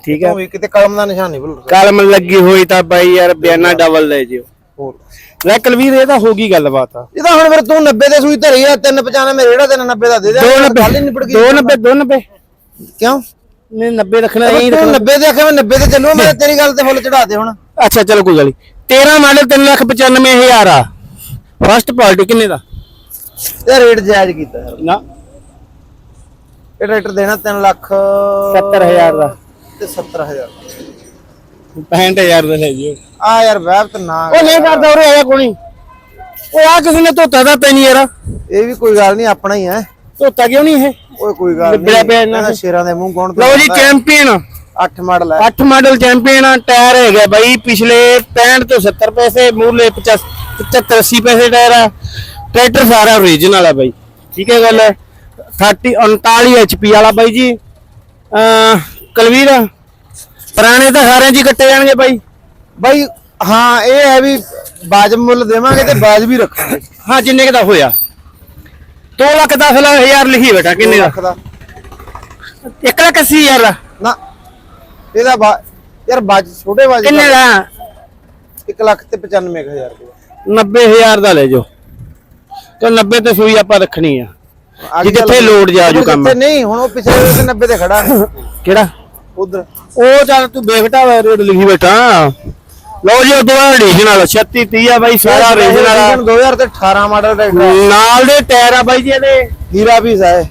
Speaker 4: ਠੀਕ ਹੈ।
Speaker 3: ਉਹ ਵੀ ਕਿਤੇ ਕਲਮ ਦਾ ਨਿਸ਼ਾਨ ਨਹੀਂ ਭੁੱਲ
Speaker 4: ਕਲਮ ਲੱਗੀ ਹੋਈ ਤਾਂ ਬਾਈ ਯਾਰ ਬਿਆਨਾ ਡਬਲ ਲੈ ਜਿਓ।
Speaker 3: ਹੋਰ।
Speaker 4: ਲੈ ਕਲਵੀਰ ਇਹ ਤਾਂ ਹੋ ਗਈ ਗੱਲਬਾਤ। ਆ
Speaker 3: ਇਹ ਤਾਂ ਹੁਣ ਫਿਰ ਤੂੰ 90 ਦੇ ਸੂਈ ਧਰੀ ਆ 395 ਮੇਰੇ ਜਿਹੜਾ 390 ਦਾ ਦੇ ਦੇ ਗੱਲ ਹੀ ਨਿਬੜ ਗਈ।
Speaker 4: 290 290
Speaker 3: ਕਿਉਂ?
Speaker 4: ਨਹੀਂ 90 ਰੱਖਣਾ ਇਹੀ
Speaker 3: ਤੂੰ
Speaker 4: ਰੱਖਣਾ
Speaker 3: 90 ਦੇ ਆਖੇ ਮੈਂ 90 ਤੇ ਚੱਲੂ ਮੈਂ ਤੇਰੀ ਗੱਲ ਤੇ ਫੁੱਲ ਚੜਾ ਦੇ ਹੁਣ।
Speaker 4: ਅੱਛਾ ਚਲੋ ਕੋਈ ਗੱਲ ਨਹੀਂ 13 ਮਾਡਲ 395000 ਆ। ਫਸਟ ਪਾਰਟੀ ਕਿੰਨੇ ਦਾ?
Speaker 3: ਇਹ ਰੇਟ ਜਾਇਜ਼ ਕੀਤਾ ਯਾਰ।
Speaker 4: ਨਾ।
Speaker 3: ਇਹ ਟਰੈਕਟਰ ਦੇਣਾ 3 ਲੱਖ
Speaker 4: 70000 ਦਾ।
Speaker 3: ਤੇ 70000
Speaker 4: 65000 ਦਾ ਲੈ ਜਿਓ।
Speaker 3: ਆ ਯਾਰ ਵੈਬ ਤੇ ਨਾ
Speaker 4: ਉਹ ਨਹੀਂ ਕਰਦਾ ਉਰੇ ਆਇਆ ਕੋਣੀ। ਉਹ ਆ ਕਿਸੇ ਨੇ ਧੋਤਾ ਦਾ ਤੈਨੂੰ ਯਾਰ
Speaker 3: ਇਹ ਵੀ ਕੋਈ ਗੱਲ ਨਹੀਂ ਆਪਣਾ ਹੀ ਹੈ
Speaker 4: ਧੋਤਾ ਕਿਉਂ ਨਹੀਂ ਇਹ?
Speaker 3: ਓਏ ਕੋਈ ਗੱਲ
Speaker 4: ਲਿਬੜਿਆ ਪਿਆ ਇਹਨਾਂ
Speaker 3: ਨਹੀਂ ਸ਼ੇਰਾਂ ਦੇ ਮੂੰਹ ਕੌਣ
Speaker 4: ਲਓ ਜੀ ਚੈਂਪੀਅਨ
Speaker 3: 8 ਮਾਡਲ ਹੈ
Speaker 4: 8 ਮਾਡਲ ਚੈਂਪੀਅਨ ਆ ਟਾਇਰ ਹੈਗਾ ਬਾਈ ਪਿਛਲੇ 65 ਤੋਂ 70 ਪੈਸੇ ਮੂਰਲੇ 75 75 80 ਪੈਸੇ ਟਾਇਰ ਆ। ਟਰੈਕਟਰ ਸਾਰਾ ਓਰੀਜਨਲ ਆ ਬਾਈ। ਠੀਕ ਹੈ ਗੱਲ। 30 39 HP ਵਾਲਾ ਬਾਈ ਜੀ। ਕਲਵੀਰ ਪੁਰਾਣੇ ਤਾਂ ਸਾਰਿਆਂ ਹੀ ਕੱਟੇ ਜਾਣਗੇ ਬਾਈ।
Speaker 3: ਬਾਈ ਹਾਂ ਇਹ ਹੈ ਵੀ ਬਾਜਬ ਮੁੱਲ ਦੇਵਾਂਗੇ ਤੇ ਬਾਜ ਵੀ ਰੱਖਾਂਗੇ।
Speaker 4: ਹਾਂ ਜਿੰਨੇ ਕੁ ਦਾ ਹੋਇਆ। 2 ਲੱਖ 10 ਲੱਖ ਹਜ਼ਾਰ ਲਿਖੀ ਬੇਟਾ ਕਿੰਨੇ ਦਾ?
Speaker 3: ਲੱਖ ਦਾ।
Speaker 4: 1 ਲੱਖ 80 ਹਜ਼ਾਰ ਦਾ।
Speaker 3: ਨਾ ਇਹਦਾ ਯਾਰ ਬਾਜ ਛੋਟੇ ਬਾਜ
Speaker 4: ਕਿੰਨੇ ਦਾ।
Speaker 3: 1 ਲੱਖ ਤੇ 95000 ਰੁਪਏ
Speaker 4: 90000 ਦਾ ਲੈ ਜਾਓ। ਤੇ 90 ਤੇ ਸੂਈ ਆਪਾਂ ਰੱਖਣੀ ਆ। ਜੀ ਜਿੱਥੇ ਲੋਡ ਜਾ ਜੂ ਕੰਮ।
Speaker 3: ਨਹੀਂ ਹੁਣ ਉਹ ਪਿਛਲੇ ਤੇ 90 ਤੇ ਖੜਾ।
Speaker 4: ਕਿਹੜਾ?
Speaker 3: ਉਧਰ।
Speaker 4: ਉਹ ਚੱਲ ਤੂੰ ਬੇਖਟਾ ਰੇਟ ਲਿਖੀ ਬੈਠਾ। ਲਓ ਜੀ ਉਦੋਂ ਬਾਅਦ ਓਰੀਜਨਲ 36 30 ਆ ਬਾਈ ਸਾਰਾ ਓਰੀਜਨਲ
Speaker 3: 2000 ਤੇ 18 ਮਾਡਲ ਟਰੈਕਟਰ
Speaker 4: ਨਾਲ ਦੇ ਟਾਇਰ ਆ ਬਾਈ ਜੀ ਇਹਦੇ।
Speaker 3: ਹੀਰਾ ਪੀਸ ਹੈ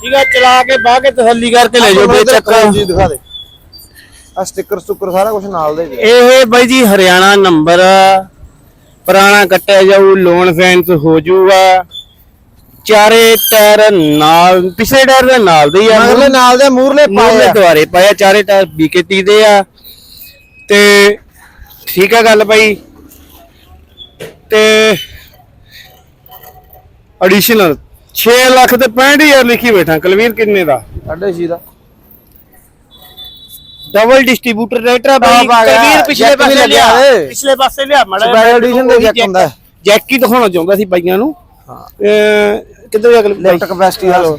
Speaker 4: ਠੀਕ ਆ ਚਲਾ ਕੇ ਬਾਹ ਕੇ ਤਸੱਲੀ ਕਰਕੇ ਲੈ ਜਾਓ ਬੇਚੱਕ
Speaker 3: ਜੀ ਦਿਖਾ ਦੇ। ਆ ਸਟicker ਸਟੁੱਕਰ ਸਾਰਾ ਕੁਝ ਨਾਲ ਦੇ ਜੀ।
Speaker 4: ਇਹ ਬਾਈ ਜੀ ਹਰਿਆਣਾ ਨੰਬਰ ਪੁਰਾਣਾ ਕੱਟਿਆ ਜਾਊ ਲੋਨ ਫੈਂਸ ਹੋ ਜਾਊਗਾ। ਚਾਰੇ ਟਾਇਰ ਨਾਲ ਪਿਛਲੇ ਟਾਇਰ ਦੇ ਨਾਲ ਦੇ ਹੀ ਆ
Speaker 3: ਮਗਰਲੇ ਨਾਲ ਦੇ ਮੂਰਲੇ ਪਾਏ ਆ।
Speaker 4: ਦੁਆਰੇ ਪਾਇਆ ਚਾਰੇ ਟਾਇਰ ਬੀਕੇਟੀ ਦੇ ਆ ਤੇ ਠੀਕ ਆ ਗੱਲ ਬਾਈ ਤੇ ਐਡੀਸ਼ਨਲ 6 ਲੱਖ ਤੇ 65000 ਲਿਖੀ ਬੈਠਾ ਕਲਵੀਰ ਕਿੰਨੇ ਦਾ
Speaker 3: ਸਾਢੇ ਛੇ ਦਾ
Speaker 4: ਡਬਲ ਡਿਸਟ੍ਰੀਬਿਊਟਰ ਰੇਟਰ ਆ
Speaker 3: ਗਿਆ।
Speaker 4: ਕਲਵੀਰ ਪਿਛਲੇ
Speaker 3: ਵੀ
Speaker 4: ਪਾਸੇ ਲਿਆ
Speaker 3: ਏ।
Speaker 4: ਪਿਛਲੇ ਪਾਸੇ ਲਿਆ ਮੜਾ
Speaker 3: Special edition ਦੇ ਜੈਕ ਹੁੰਦਾ ਹੈ।
Speaker 4: ਜੈਕ ਹੀ ਦਿਖਾਉਣਾ ਚਾਹੁੰਦਾ ਸੀ ਬਾਈਆਂ ਨੂੰ ਹਾਂ। ਕਿੱਧਰ ਜਾ
Speaker 3: ਲੈਫਟ ਕਪੈਸਿਟੀ ਵਾਲੋ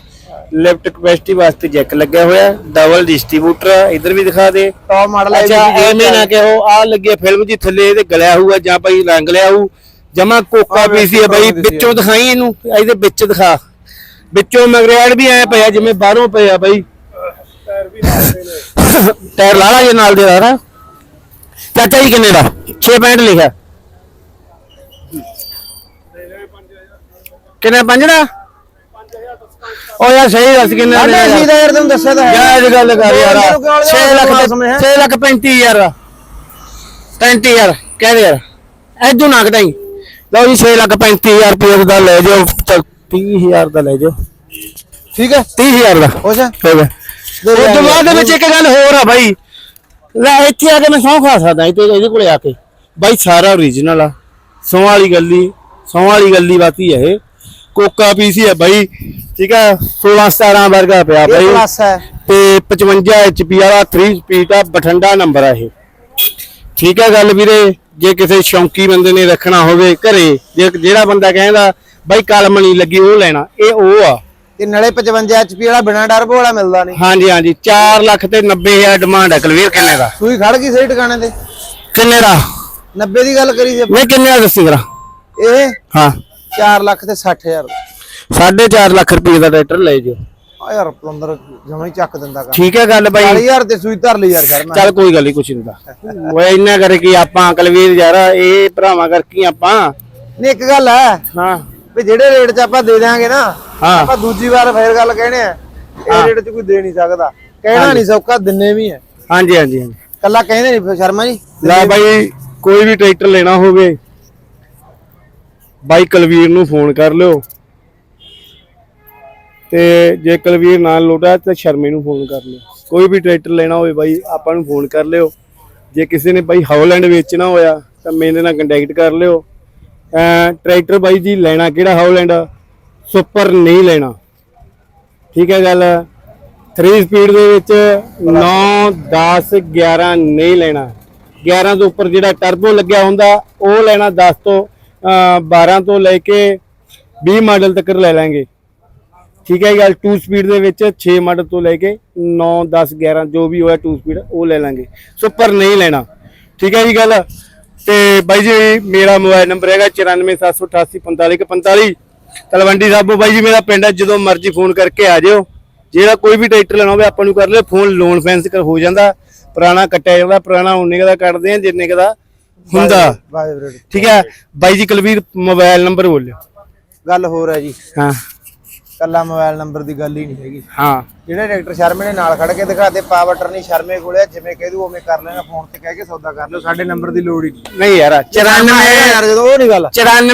Speaker 4: ਲੈਫਟ ਕਪੈਸਿਟੀ ਵਾਸਤੇ। ਜੈਕ ਲੱਗਿਆ ਹੋਇਆ ਡਬਲ ਡਿਸਟ੍ਰੀਬਿਊਟਰ ਇਧਰ ਵੀ ਦਿਖਾ ਦੇ।
Speaker 3: ਟੌਪ ਮਾਡਲ ਹੈ
Speaker 4: ਅੱਛਾ ਐਵੇਂ ਨਾ ਕਹੋ ਆ ਲੱਗੇ ਫਿਲਮ ਜੀ ਥੱਲੇ ਇਹਦੇ ਗਲਿਆ ਹੋਊਗਾ ਜਾਂ ਭਾਈ ਰੰਗ ਲਿਆ ਹੋਊ। ਜਮਾ ਕੋਕਾ ਪੀਸੀ ਹੈ
Speaker 3: ਤੁਸੀਂ
Speaker 4: ਵਿੱਚੋਂ ਦਿਖਾਈ ਇਹਨੂੰ ਇਹਦੇ ਵਿੱਚ ਦਿਖਾ। ਵਿੱਚੋਂ ਮਗਰੈਡ ਵੀ ਆਇਆ ਪਿਆ ਜਿਵੇਂ ਬਾਹਰੋਂ ਪਿਆ ਬਾਈ। ਟਾਇਰ ਲਾਲਾ ਜੇ ਨਾਲ ਦੇ ਰਹਾ ਚਾਚਾ ਜੀ ਕਿੰਨੇ ਦਾ? 6.65 ਲਿਖਿਆ। ਕਿੰਨੇ? ਪੰਜ ਦਾ ਉਹ ਯਾਰ ਸਹੀ ਦੱਸ ਕਿੰਨੇ ਦਾ
Speaker 3: ਸਾਢੇ ਛੇ ਦਾ ਯਾਰ ਤੈਨੂੰ ਦੱਸਿਆ ਤਾਂ ਹੈ।
Speaker 4: ਯਾਰ ਇਹ ਗੱਲ ਕਰ ਯਾਰ
Speaker 3: ਤੈਨੂੰ ਕਿਉਂ
Speaker 4: 6 ਲੱਖ ਤੇ
Speaker 3: ਸਮੇਂ? ਹੈ?
Speaker 4: 6 ਲੱਖ 35000 ਦਾ 35000 ਕਹਿ ਦੇ ਯਾਰ। ਐਦੋਂ ਨਾ ਕਟਾਈ। ਲਓ ਜੀ 6 ਲੱਖ 35000 ਰੁਪਏ ਦਾ ਲੈ ਜਾਓ ਚੱਲ 30000 ਦਾ ਲੈ ਜਾਓ।
Speaker 3: ਠੀਕ ਹੈ?
Speaker 4: 30000 ਦਾ।
Speaker 3: ਹੈ?
Speaker 4: ਹੋ ਗਿਆ।
Speaker 3: ਦੇ
Speaker 4: ਉਸ ਤੋਂ
Speaker 3: ਦਿਆਂਗੇ।
Speaker 4: ਬਾਅਦ ਦੇ ਵਿੱਚ ਇੱਕ ਗੱਲ ਹੋਰ ਆ ਬਾਈ। ਲੈ ਇੱਥੇ ਆ ਕੇ ਮੈਂ ਸੌਂ ਖਾ ਸਕਦਾ ਇੱਥੇ ਇਹਦੇ ਕੋਲੇ ਆ ਕੇ। ਬਾਈ ਸਾਰਾ ਓਰੀਜਨਲ ਆ। ਸੌਂ ਵਾਲੀ ਗੱਲੀ ਸੌਂ ਵਾਲੀ ਗੱਲੀ ਬਾਤੀ ਹੈ ਇਹ। ਕੋਕਾ ਪੀਸੀ ਹੈ ਬਾਈ ਠੀਕ ਆ 16 17 ਵਰਗਾ ਪਿਆ
Speaker 3: ਇਹ
Speaker 4: ਬਾਈ।
Speaker 3: ਪਲੱਸ ਹੈ।
Speaker 4: ਤੇ 55 HP ਵਾਲਾ 3 ਸਪੀਡ ਆ ਬਠੰਡਾ ਨੰਬਰ ਆ ਇਹ। ਠੀਕ ਹੈ ਗੱਲ ਵੀਰੇ? ਜੇ ਕਿਸੇ ਸ਼ੌਂਕੀ ਬੰਦੇ ਨੇ ਰੱਖਣਾ ਹੋਵੇ ਘਰੇ ਜੇ ਜਿਹੜਾ ਬੰਦਾ ਕਹਿੰਦਾ ਬਾਈ ਕਲਮ ਨਹੀਂ ਲੱਗੀ ਉਹ ਲੈਣਾ ਇਹ ਉਹ ਆ।
Speaker 3: ਤੇ ਨਲੇ 55 HP ਵਾਲਾ ਬਿਨਾ ਟਰਬੋ ਵਾਲਾ ਮਿਲਦਾ ਨਹੀਂ।
Speaker 4: ਹਾਂਜੀ ਹਾਂਜੀ 4 ਲੱਖ ਤੇ 90000 ਡਿਮਾਂਡ ਹੈ ਕਲਵੀਰ ਕਿੰਨੇ ਦਾ?
Speaker 3: ਸੂਈ ਖੜ ਗਈ ਸਹੀ ਟਿਕਾਣੇ ਤੇ।
Speaker 4: ਕਿੰਨੇ ਦਾ?
Speaker 3: 90 ਦੀ ਗੱਲ ਕਰੀ ਆਪਾਂ।
Speaker 4: ਨਹੀਂ ਕਿੰਨੇ ਦਾ ਦੱਸੀ ਕਰਾ
Speaker 3: ਇਹ
Speaker 4: ਹਾਂ।
Speaker 3: 4 ਲੱਖ ਤੇ 60000
Speaker 4: 4.5 ਲੱਖ ਰੁਪਏ ਦਾ ਟਰੈਕਟਰ ਲੈ ਜਿਓ
Speaker 3: ਆ ਯਾਰ ਪਲੰਦਰ ਜਮਾਂ ਹੀ ਚੱਕ ਦਿੰਦਾ ਕੰਮ
Speaker 4: ਠੀਕ ਹੈ ਗੱਲ ਬਾਈ।
Speaker 3: 40000 ਤੇ ਸੂਈ ਧਰ ਲਈ ਯਾਰ ਮੈਂ
Speaker 4: ਚੱਲ ਕੋਈ ਗੱਲ ਨਹੀਂ ਕੁਛ ਨਹੀਂ ਦਾ ਓਏ ਇੰਨਾ ਕਰੇ ਕਿ ਆਪਾਂ ਕਲਵੀਰ ਯਾਰ ਇਹ ਭਰਾਵਾਂ ਕਰਕੇ ਆਪਾਂ।
Speaker 3: ਨਹੀਂ ਇੱਕ ਗੱਲ ਹੈ
Speaker 4: ਹਾਂ।
Speaker 3: ਵੀ ਜਿਹੜੇ ਰੇਟ 'ਚ ਆਪਾਂ ਦੇ ਦਿਆਂਗੇ ਨਾ
Speaker 4: ਹਾਂ।
Speaker 3: ਆਪਾਂ ਦੂਜੀ ਵਾਰ ਫੇਰ ਗੱਲ ਕਹਿਣੇ ਆ ਇਹ ਰੇਟ 'ਚ ਕੋਈ ਦੇ ਨਹੀਂ ਸਕਦਾ। ਕਹਿਣਾ ਨਹੀਂ ਸੌਖਾ ਦਿੰਨੇ ਵੀ ਹੈ
Speaker 4: ਹਾਂਜੀ ਹਾਂਜੀ ਹਾਂਜੀ।
Speaker 3: ਕੱਲਾ ਕਹਿੰਦੇ ਨਹੀਂ ਸ਼ਰਮਾ ਜੀ।
Speaker 4: ਲੈ ਬਾਈ ਕੋਈ ਵੀ ਟਰੈਕਟਰ ਲੈਣਾ ਹੋਵੇ ਬਾਈ ਕਲਵੀਰ ਨੂੰ ਫੋਨ ਕਰ ਲਿਓ। ਤੇ ਜੇ ਕਲਵੀਰ ਨਾਲ ਲੋਟਾ ਤੇ ਸ਼ਰਮੇ ਨੂੰ ਫੋਨ ਕਰ ਲਿਓ। ਕੋਈ ਵੀ ਟਰੈਕਟਰ ਲੈਣਾ ਹੋਵੇ ਬਾਈ, ਆਪਾਂ ਨੂੰ ਫੋਨ ਕਰ ਲਿਓ। ਜੇ ਕਿਸੇ ਨੇ ਬਾਈ ਹਾਉਲੈਂਡ ਵੇਚਣਾ ਹੋਇਆ ਤਾਂ ਮੇਰੇ ਨਾਲ ਕੰਟੈਕਟ ਕਰ ਲਿਓ। ਟਰੈਕਟਰ ਬਾਈ ਜੀ ਲੈਣਾ ਕਿਹੜਾ ਹਾਉਲੈਂਡ ਸੁਪਰ ਨਹੀਂ ਲੈਣਾ। ਠੀਕ ਹੈ ਗੱਲ। 3 ਸਪੀਡ ਦੇ ਵਿੱਚ 9 10 11 ਨਹੀਂ ਲੈਣਾ। 11 ਤੋਂ ਉੱਪਰ ਜਿਹੜਾ ਟਰਬੋ ਲੱਗਿਆ ਹੁੰਦਾ, ਉਹ ਲੈਣਾ 10 ਤੋਂ 12 ਤੋਂ ਲੈ ਕੇ 20 ਮਾਡਲ ਤੱਕ ਲੈ ਲਾਂਗੇ। ਠੀਕ ਹੈ ਗੱਲ 2 ਸਪੀਡ ਦੇ ਵਿੱਚ 6 ਮਾਡਲ ਤੋਂ ਲੈ ਕੇ 9 10 11 ਜੋ ਵੀ ਹੋਇਆ 2 ਸਪੀਡ ਉਹ ਲੈ ਲਾਂਗੇ। ਸੁਪਰ ਨਹੀਂ ਲੈਣਾ। ਠੀਕ ਹੈ ਜੀ ਗੱਲ? ਤੇ ਬਾਈ ਜੀ, ਮੇਰਾ ਮੋਬਾਈਲ ਨੰਬਰ ਹੈਗਾ 9478845145 ਤਲਵੰਡੀ ਸਾਬੋ ਬਾਈ ਜੀ, ਮੇਰਾ ਪਿੰਡ ਹੈ, ਜਦੋਂ ਮਰਜ਼ੀ ਫੋਨ ਕਰਕੇ ਆ ਜਿਓ। ਜਿਹੜਾ ਕੋਈ ਵੀ ਟਰੈਕਟਰ ਲੈਣਾ ਹੋਵੇ, ਆਪਾਂ ਨੂੰ ਕਰ ਲਿਓ ਫੋਨ ਲੋਨ ਫੈਂਸ ਕਰ ਹੋ ਜਾਂਦਾ। ਪੁਰਾਣਾ ਕੱਟਿਆ ਜਾਂਦਾ, ਪੁਰਾਣਾ ਉਨੇ ਕੁ ਦਾ ਕੱਟਦੇ ਆ ਜਿੰਨੇ ਕੁ ਦਾ ਹੁੰਦਾ।
Speaker 3: ਵਾਹਿਗੁਰੂ
Speaker 4: ਠੀਕ ਹੈ। ਬਾਈ ਜੀ ਕੁਲਵੀਰ ਮੋਬਾਈਲ ਨੰਬਰ ਬੋਲਿਓ।
Speaker 3: ਗੱਲ ਹੋਰ ਹੈ ਜੀ।
Speaker 4: ਹਾਂ।
Speaker 3: ਕੱਲਾ ਮੋਬਾਈਲ ਨੰਬਰ ਦੀ ਗੱਲ ਹੀ ਨਹੀਂ ਹੈਗੀ।
Speaker 4: ਹਾਂ।
Speaker 3: ਜਿਹੜੇ ਡਾਕਟਰ ਸ਼ਰਮੇ ਨੇ ਨਾਲ ਖੜ ਕੇ ਦਿਖਾਤੇ ਪਾਵਰ ਟਰਨੀ ਸ਼ਰਮੇ ਕੋਲੇ ਜਿਵੇਂ ਕਹਿ ਦੂ ਉਵੇਂ ਕਰ ਲੈਣਾ ਫੋਨ ਤੇ ਕਹਿ ਕੇ ਸੌਦਾ ਕਰ ਲਿਓ ਸਾਡੇ ਨੰਬਰ ਦੀ ਲੋੜ ਹੀ ਨਹੀਂ।
Speaker 4: ਨਹੀਂ ਯਾਰ 94
Speaker 3: ਯਾਰ ਜਦੋਂ ਉਹ ਨਹੀਂ ਗੱਲ।
Speaker 4: 94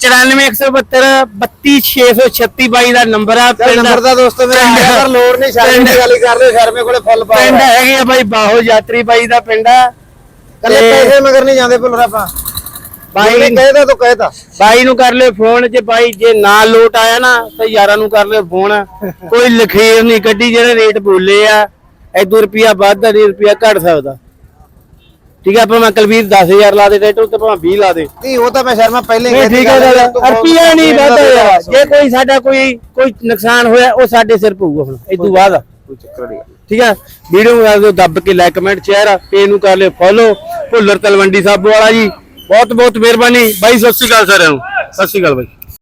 Speaker 4: 94172 32636 ਬਾਈ ਦਾ ਨੰਬਰ ਆ
Speaker 3: ਨੰਬਰ ਦਾ ਦੋਸਤੋ ਮੇਰਾ ਪਰ ਲੋੜ ਨਹੀਂ ਸ਼ਰਮੇ ਦੀ ਗੱਲ ਕਰ ਲਿਓ ਸ਼ਰਮੇ ਕੋਲੇ ਫੁੱਲ
Speaker 4: ਪਿੰਡ
Speaker 3: ਪਾਵਰ
Speaker 4: ਹੈਗੇ ਆ ਬਾਈ ਬਾਹੋ ਯਾਤਰੀ ਬਾਈ ਦਾ ਪਿੰਡ ਆ।
Speaker 3: ਕੱਲੇ ਪੈਸੇ ਮਗਰ ਨਹੀਂ ਜਾਂਦੇ ਭੁੱਲਰ ਆਪਾਂ। ਬਾਈ ਨੇ ਕਹਿਦਾ ਤੂੰ ਕਹਿਤਾ।
Speaker 4: ਬਾਈ ਨੂੰ ਕਰ ਲਿਓ ਫੋਨ ਜੇ ਬਾਈ ਜੇ ਨਾ ਲੋਟ ਆਇਆ ਨਾ ਤਾਂ ਯਾਰਾਂ ਨੂੰ ਕਰ ਲਿਓ ਫੋਨ। ਕੋਈ ਲਖੀਰ ਨਹੀਂ ਕੱਢੀ ਜਿਹੜੇ ਰੇਟ ਬੋਲੇ ਆ ਐਦੂ ਰੁਪਿਆ ਵੱਧ ਨਹੀਂ ਰੁਪਿਆ ਘਟ ਸਕਦਾ। ਠੀਕ ਹੈ ਆਪਾਂ ਮੈਂ ਕਲਵੀਰ 10000 ਲਾ ਦੇ ਟਰੈਕਟਰ ਤੇ ਭਾਵੇਂ 20 ਲਾ ਦੇ।
Speaker 3: ਨਹੀਂ ਉਹ ਤਾਂ ਮੈਂ ਸ਼ਰਮਾ ਪਹਿਲੇ
Speaker 4: ਨਹੀਂ ਠੀਕ ਹੈ ਰੁਪਿਆ ਨਹੀਂ ਵੱਧ ਜੇ ਕੋਈ ਸਾਡਾ ਕੋਈ ਕੋਈ ਨੁਕਸਾਨ ਹੋਇਆ ਉਹ ਸਾਡੇ ਸਿਰ ਪਊਗਾ ਹੁਣ ਇਦੋਂ ਬਾਅਦ
Speaker 3: ਕੋਈ ਚੱਕਰ ਨਹੀਂ
Speaker 4: ਠੀਕ ਹੈ? ਵੀਡੀਓ ਕਰ ਦਿਓ ਦੱਬ ਕੇ ਲਾਈਕ ਕਮੈਂਟ ਸ਼ੇਅਰ ਪੇਜ ਨੂੰ ਕਰ ਲਿਓ ਫੋਲੋ ਭੁੱਲਰ ਤਲਵੰਡੀ ਸਾਬੋ ਵਾਲਾ ਜੀ ਬਹੁਤ ਬਹੁਤ ਮਿਹਰਬਾਨੀ। ਬਾਈ, ਸਤਿ ਸ਼੍ਰੀ ਅਕਾਲ ਸਾਰਿਆਂ ਨੂੰ। ਸਤਿ ਸ਼੍ਰੀ ਅਕਾਲ ਬਾਈ।